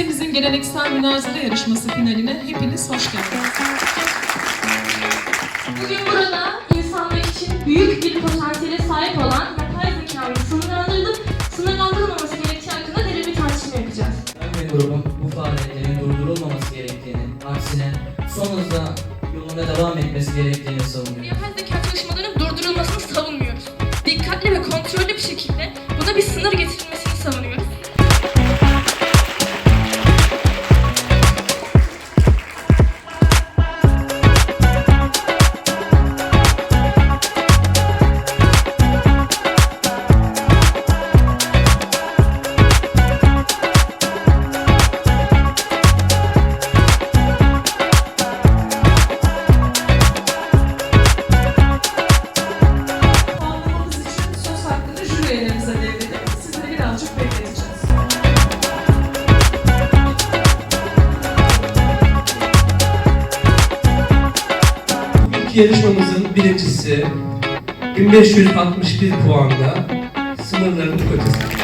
Üniversitemizin geleneksel münazara yarışması finaline hepiniz hoş geldiniz. Bugün burada insanlık için büyük bir potansiyele sahip olan yapay zekanın sınırlandırılıp sınırlandırılmaması gerektiği hakkında derin bir tartışma yapacağız. Ben ve grubum bu faaliyetlerin durdurulmaması gerektiğini, aksine son hızla yoluna devam etmesi gerektiğini savunuyor. Yapay zeka çalışmalarının üyelerimize devredip sizleri birazcık bekleteceğiz. İlk yarışmamızın birincisi 1561 puanda sınırlarını ötesi.